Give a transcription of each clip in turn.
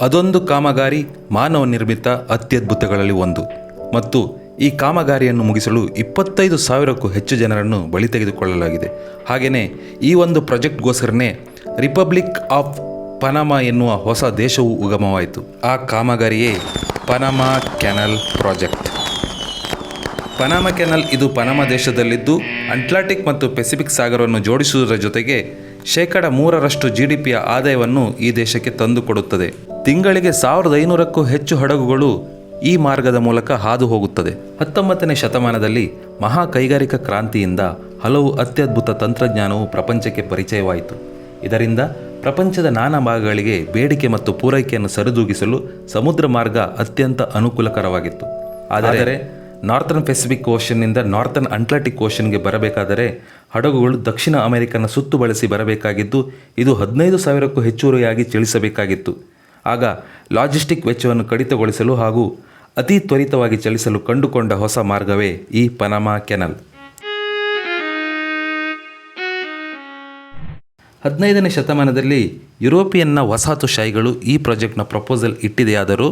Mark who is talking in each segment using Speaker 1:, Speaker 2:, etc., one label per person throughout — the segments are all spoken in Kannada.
Speaker 1: ಅದೊಂದು ಕಾಮಗಾರಿ ಮಾನವ ನಿರ್ಮಿತ ಅತ್ಯದ್ಭುತಗಳಲ್ಲಿ ಒಂದು. ಮತ್ತು ಈ ಕಾಮಗಾರಿಯನ್ನು ಮುಗಿಸಲು ಇಪ್ಪತ್ತೈದು ಸಾವಿರಕ್ಕೂ ಹೆಚ್ಚು ಜನರನ್ನು ಬಲಿ ತೆಗೆದುಕೊಳ್ಳಲಾಗಿದೆ. ಹಾಗೆಯೇ ಈ ಒಂದು ಪ್ರಾಜೆಕ್ಟ್ಗೋಸ್ಕರನೇ ರಿಪಬ್ಲಿಕ್ ಆಫ್ ಪನಾಮಾ ಎನ್ನುವ ಹೊಸ ದೇಶವು ಉಗಮವಾಯಿತು. ಆ ಕಾಮಗಾರಿಯೇ Panama canal project. Panama canal ಇದು ಪನಾಮ ದೇಶದಲ್ಲಿದ್ದು, ಅಟ್ಲಾಂಟಿಕ್ ಮತ್ತು ಪೆಸಿಫಿಕ್ ಸಾಗರವನ್ನು ಜೋಡಿಸುವುದರ ಜೊತೆಗೆ ಶೇಕಡ ಮೂರರಷ್ಟು ಜಿ ಡಿ ಪಿಯ ಆದಾಯವನ್ನು ಈ ದೇಶಕ್ಕೆ ತಂದುಕೊಡುತ್ತದೆ. ತಿಂಗಳಿಗೆ ಸಾವಿರದ ಐನೂರಕ್ಕೂ ಹೆಚ್ಚು ಹಡಗುಗಳು ಈ ಮಾರ್ಗದ ಮೂಲಕ ಹಾದು ಹೋಗುತ್ತದೆ ಹತ್ತೊಂಬತ್ತನೇ ಶತಮಾನದಲ್ಲಿ ಮಹಾ ಕೈಗಾರಿಕಾ ಕ್ರಾಂತಿಯಿಂದ ಹಲವು ಅತ್ಯದ್ಭುತ ತಂತ್ರಜ್ಞಾನವು ಪ್ರಪಂಚಕ್ಕೆ ಪರಿಚಯವಾಯಿತು. ಇದರಿಂದ ಪ್ರಪಂಚದ ನಾನಾ ಭಾಗಗಳಿಗೆ ಬೇಡಿಕೆ ಮತ್ತು ಪೂರೈಕೆಯನ್ನು ಸರಿದೂಗಿಸಲು ಸಮುದ್ರ ಮಾರ್ಗ ಅತ್ಯಂತ ಅನುಕೂಲಕರವಾಗಿತ್ತು. ಆದರೆ ನಾರ್ತನ್ ಪೆಸಿಫಿಕ್ ಓಷನ್ನಿಂದ ನಾರ್ತನ್ ಅಟ್ಲಾಂಟಿಕ್ ಓಷನ್ಗೆ ಬರಬೇಕಾದರೆ ಹಡಗುಗಳು ದಕ್ಷಿಣ ಅಮೆರಿಕನ ಸುತ್ತು ಬಳಸಿ ಬರಬೇಕಾಗಿದ್ದು, ಇದು ಹದಿನೈದು ಸಾವಿರಕ್ಕೂ ಹೆಚ್ಚುವರಿಯಾಗಿ ಚಲಿಸಬೇಕಾಗಿತ್ತು. ಆಗ ಲಾಜಿಸ್ಟಿಕ್ ವೆಚ್ಚವನ್ನು ಕಡಿತಗೊಳಿಸಲು ಹಾಗೂ ಅತಿ ತ್ವರಿತವಾಗಿ ಚಲಿಸಲು ಕಂಡುಕೊಂಡ ಹೊಸ ಮಾರ್ಗವೇ ಈ ಪನಾಮಾ ಕೆನಲ್. ಹದಿನೈದನೇ ಶತಮಾನದಲ್ಲಿ ಯುರೋಪಿಯನ್ನ ವಸಾಹತುಶಾಹಿಗಳು ಈ ಪ್ರಾಜೆಕ್ಟ್ನ ಪ್ರಪೋಸಲ್ ಇಟ್ಟಿದೆಯಾದರೂ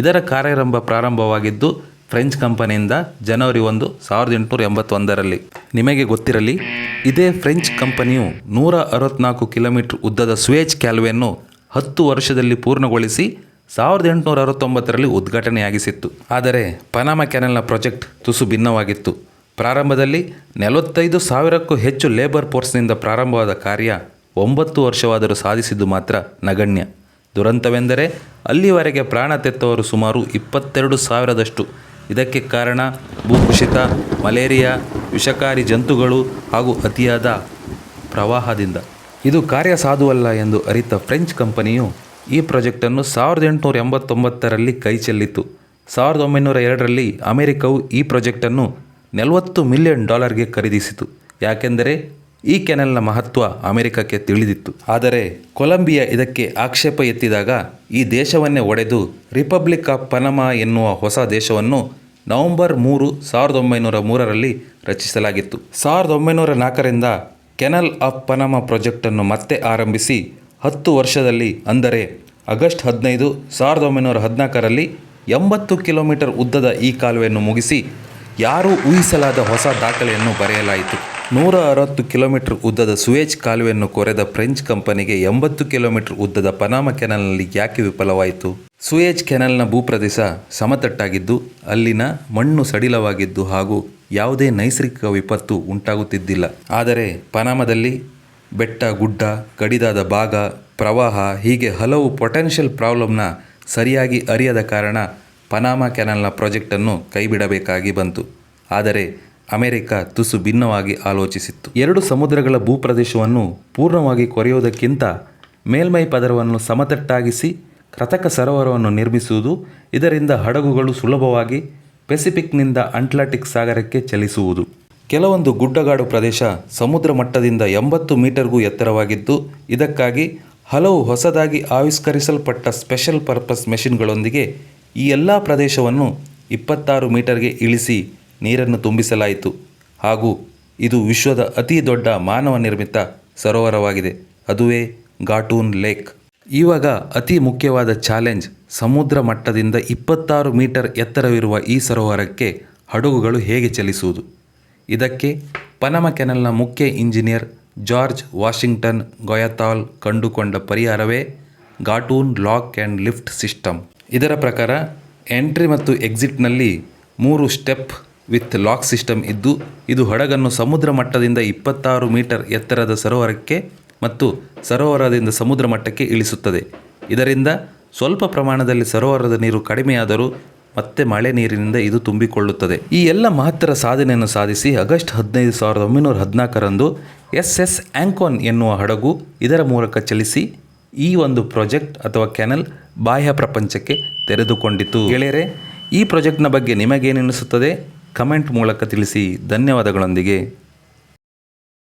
Speaker 1: ಇದರ ಕಾರ್ಯಾರಂಭ ಪ್ರಾರಂಭವಾಗಿದ್ದು ಫ್ರೆಂಚ್ ಕಂಪನಿಯಿಂದ ಜನವರಿ ಒಂದು, ಸಾವಿರದ ಎಂಟುನೂರ ಎಂಬತ್ತೊಂದರಲ್ಲಿ. ನಿಮಗೆ ಗೊತ್ತಿರಲಿ, ಇದೇ ಫ್ರೆಂಚ್ ಕಂಪನಿಯು ನೂರ ಅರವತ್ನಾಲ್ಕು ಕಿಲೋಮೀಟರ್ ಉದ್ದದ ಸ್ವೇಜ್ ಕ್ಯಾಲ್ವೆಯನ್ನು ಹತ್ತು ವರ್ಷದಲ್ಲಿ ಪೂರ್ಣಗೊಳಿಸಿ ಸಾವಿರದ ಎಂಟುನೂರ ಅರವತ್ತೊಂಬತ್ತರಲ್ಲಿ ಉದ್ಘಾಟನೆಯಾಗಿಸಿತ್ತು. ಆದರೆ ಪನಾಮ ಕ್ಯಾನೆಲ್ನ ಪ್ರಾಜೆಕ್ಟ್ ತುಸು ಭಿನ್ನವಾಗಿತ್ತು. ಪ್ರಾರಂಭದಲ್ಲಿ ನಲವತ್ತೈದು ಸಾವಿರಕ್ಕೂ ಹೆಚ್ಚು ಲೇಬರ್ ಫೋರ್ಸ್ನಿಂದ ಪ್ರಾರಂಭವಾದ ಕಾರ್ಯ ಒಂಬತ್ತು ವರ್ಷವಾದರೂ ಸಾಧಿಸಿದ್ದು ಮಾತ್ರ ನಗಣ್ಯ. ದುರಂತವೆಂದರೆ, ಅಲ್ಲಿವರೆಗೆ ಪ್ರಾಣ ತೆತ್ತವರು ಸುಮಾರು ಇಪ್ಪತ್ತೆರಡು ಸಾವಿರದಷ್ಟು ಇದಕ್ಕೆ ಕಾರಣ ಭೂಕುಸಿತ, ಮಲೇರಿಯಾ, ವಿಷಕಾರಿ ಜಂತುಗಳು ಹಾಗೂ ಅತಿಯಾದ ಪ್ರವಾಹದಿಂದ. ಇದು ಕಾರ್ಯ ಸಾಧುವಲ್ಲ ಎಂದು ಅರಿತ ಫ್ರೆಂಚ್ ಕಂಪನಿಯು ಈ ಪ್ರಾಜೆಕ್ಟನ್ನು ಸಾವಿರದ ಎಂಟುನೂರ ಎಂಬತ್ತೊಂಬತ್ತರಲ್ಲಿ ಕೈ ಚೆಲ್ಲಿತು ಸಾವಿರದ ಒಂಬೈನೂರ ಎರಡರಲ್ಲಿ ಅಮೆರಿಕವು ಈ ಪ್ರಾಜೆಕ್ಟನ್ನು ನಲವತ್ತು ಮಿಲಿಯನ್ ಡಾಲರ್ಗೆ ಖರೀದಿಸಿತು. ಯಾಕೆಂದರೆ ಈ ಕೆನಲ್ನ ಮಹತ್ವ ಅಮೆರಿಕಕ್ಕೆ ತಿಳಿದಿತ್ತು. ಆದರೆ ಕೊಲಂಬಿಯಾ ಇದಕ್ಕೆ ಆಕ್ಷೇಪ ಎತ್ತಿದಾಗ ಈ ದೇಶವನ್ನೇ ಒಡೆದು ರಿಪಬ್ಲಿಕ್ ಆಫ್ ಪನಮಾ ಎನ್ನುವ ಹೊಸ ದೇಶವನ್ನು ನವೆಂಬರ್ ಮೂರು ಸಾವಿರದ ಒಂಬೈನೂರ ಮೂರರಲ್ಲಿ ರಚಿಸಲಾಗಿತ್ತು. ಸಾವಿರದ ಒಂಬೈನೂರ ನಾಲ್ಕರಿಂದ ಕೆನಲ್ ಆಫ್ ಪನಮಾ ಪ್ರಾಜೆಕ್ಟನ್ನು ಮತ್ತೆ ಆರಂಭಿಸಿ ಹತ್ತು ವರ್ಷದಲ್ಲಿ ಅಂದರೆ ಆಗಸ್ಟ್ ಹದಿನೈದು ಸಾವಿರದ ಒಂಬೈನೂರ ಹದಿನಾಲ್ಕರಲ್ಲಿ ಎಂಬತ್ತು ಕಿಲೋಮೀಟರ್ ಉದ್ದದ ಈ ಕಾಲುವೆಯನ್ನು ಮುಗಿಸಿ ಯಾರೂ ಊಹಿಸಲಾದ ಹೊಸ ದಾಖಲೆಯನ್ನು ಬರೆಯಲಾಯಿತು. ನೂರ ಅರವತ್ತು ಕಿಲೋಮೀಟರ್ ಉದ್ದದ ಸುವೇಜ್ ಕಾಲುವೆಯನ್ನು ಕೊರೆದ ಫ್ರೆಂಚ್ ಕಂಪನಿಗೆ ಎಂಬತ್ತು ಕಿಲೋಮೀಟರ್ ಉದ್ದದ ಪನಾಮ ಕೆನಲ್ನಲ್ಲಿ ಯಾಕೆ ವಿಫಲವಾಯಿತು? ಸುಯೇಜ್ ಕೆನಲ್ನ ಭೂಪ್ರದೇಶ ಸಮತಟ್ಟಾಗಿದ್ದು, ಅಲ್ಲಿನ ಮಣ್ಣು ಸಡಿಲವಾಗಿದ್ದು ಹಾಗೂ ಯಾವುದೇ ನೈಸರ್ಗಿಕ ವಿಪತ್ತು ಉಂಟಾಗುತ್ತಿದ್ದಿಲ್ಲ. ಆದರೆ ಪನಾಮದಲ್ಲಿ ಬೆಟ್ಟ, ಗುಡ್ಡ ಕಡಿದಾದ ಭಾಗ, ಪ್ರವಾಹ ಹೀಗೆ ಹಲವು ಪೊಟೆನ್ಷಿಯಲ್ ಪ್ರಾಬ್ಲಮ್ನ ಸರಿಯಾಗಿ ಅರಿಯದ ಕಾರಣ ಪನಾಮ ಕೆನಲ್ನ ಪ್ರಾಜೆಕ್ಟನ್ನು ಕೈಬಿಡಬೇಕಾಗಿ ಬಂತು. ಆದರೆ ಅಮೆರಿಕ ತುಸು ಭಿನ್ನವಾಗಿ ಆಲೋಚಿಸಿತ್ತು. ಎರಡು ಸಮುದ್ರಗಳ ಭೂಪ್ರದೇಶವನ್ನು ಪೂರ್ಣವಾಗಿ ಕೊರೆಯುವುದಕ್ಕಿಂತ ಮೇಲ್ಮೈ ಪದರವನ್ನು ಸಮತಟ್ಟಾಗಿಸಿ ಕೃತಕ ಸರೋವರವನ್ನು ನಿರ್ಮಿಸುವುದು, ಇದರಿಂದ ಹಡಗುಗಳು ಸುಲಭವಾಗಿ ಪೆಸಿಫಿಕ್ನಿಂದ ಅಟ್ಲಾಂಟಿಕ್ ಸಾಗರಕ್ಕೆ ಚಲಿಸುವುದು. ಕೆಲವೊಂದು ಗುಡ್ಡಗಾಡು ಪ್ರದೇಶ ಸಮುದ್ರ ಮಟ್ಟದಿಂದ ಎಂಬತ್ತು ಮೀಟರ್ಗೂ ಎತ್ತರವಾಗಿದ್ದು, ಇದಕ್ಕಾಗಿ ಹಲವು ಹೊಸದಾಗಿ ಆವಿಷ್ಕರಿಸಲ್ಪಟ್ಟ ಸ್ಪೆಷಲ್ ಪರ್ಪಸ್ ಮೆಷಿನ್ಗಳೊಂದಿಗೆ ಈ ಎಲ್ಲ ಪ್ರದೇಶವನ್ನು ಇಪ್ಪತ್ತಾರು ಮೀಟರ್ಗೆ ಇಳಿಸಿ ನೀರನ್ನು ತುಂಬಿಸಲಾಯಿತು. ಹಾಗೂ ಇದು ವಿಶ್ವದ ಅತಿ ದೊಡ್ಡ ಮಾನವ ನಿರ್ಮಿತ ಸರೋವರವಾಗಿದೆ. ಅದುವೇ ಘಾಟೂನ್ ಲೇಕ್. ಇವಾಗ ಅತಿ ಮುಖ್ಯವಾದ ಚಾಲೆಂಜ್ ಸಮುದ್ರ ಮಟ್ಟದಿಂದ ಇಪ್ಪತ್ತಾರು ಮೀಟರ್ ಎತ್ತರವಿರುವ ಈ ಸರೋವರಕ್ಕೆ ಹಡಗುಗಳು ಹೇಗೆ ಚಲಿಸುವುದು? ಇದಕ್ಕೆ ಪನಮ ಕೆನಲ್ನ ಮುಖ್ಯ ಇಂಜಿನಿಯರ್ ಜಾರ್ಜ್ ವಾಷಿಂಗ್ಟನ್ ಗೊಯತಾಲ್ ಕಂಡುಕೊಂಡ ಪರಿಹಾರವೇ Gatun lock and lift system. ಇದರ ಪ್ರಕಾರ ಎಂಟ್ರಿ ಮತ್ತು ಎಕ್ಸಿಟ್ನಲ್ಲಿ ಮೂರು ಸ್ಟೆಪ್ ವಿತ್ ಲಾಕ್ ಸಿಸ್ಟಮ್ ಇದ್ದು, ಇದು ಹಡಗನ್ನು ಸಮುದ್ರ ಮಟ್ಟದಿಂದ ಇಪ್ಪತ್ತಾರು ಮೀಟರ್ ಎತ್ತರದ ಸರೋವರಕ್ಕೆ ಮತ್ತು ಸರೋವರದಿಂದ ಸಮುದ್ರ ಮಟ್ಟಕ್ಕೆ ಇಳಿಸುತ್ತದೆ. ಇದರಿಂದ ಸ್ವಲ್ಪ ಪ್ರಮಾಣದಲ್ಲಿ ಸರೋವರದ ನೀರು ಕಡಿಮೆಯಾದರೂ ಮತ್ತೆ ಮಳೆ ನೀರಿನಿಂದ ಇದು ತುಂಬಿಕೊಳ್ಳುತ್ತದೆ. ಈ ಎಲ್ಲ ಮಹತ್ತರ ಸಾಧನೆಯನ್ನು ಸಾಧಿಸಿ ಆಗಸ್ಟ್ ಹದಿನೈದು ಸಾವಿರದ ಒಂಬೈನೂರ ಹದಿನಾಲ್ಕರಂದು ಎಸ್ ಎಸ್ ಆ್ಯಂಕೋನ್ ಎನ್ನುವ ಹಡಗು ಇದರ ಮೂಲಕ ಚಲಿಸಿ ಈ ಒಂದು ಪ್ರಾಜೆಕ್ಟ್ ಅಥವಾ ಕೆನಲ್ ಬಾಹ್ಯ ಪ್ರಪಂಚಕ್ಕೆ ತೆರೆದುಕೊಂಡಿತು. ಗೆಳೆಯರೆ, ಈ ಪ್ರಾಜೆಕ್ಟ್ನ ಬಗ್ಗೆ ನಿಮಗೇನೆನಿಸುತ್ತದೆ? ಕಮೆಂಟ್ ಮೂಲಕ ತಿಳಿಸಿ ಧನ್ಯವಾದಗಳೊಂದಿಗೆ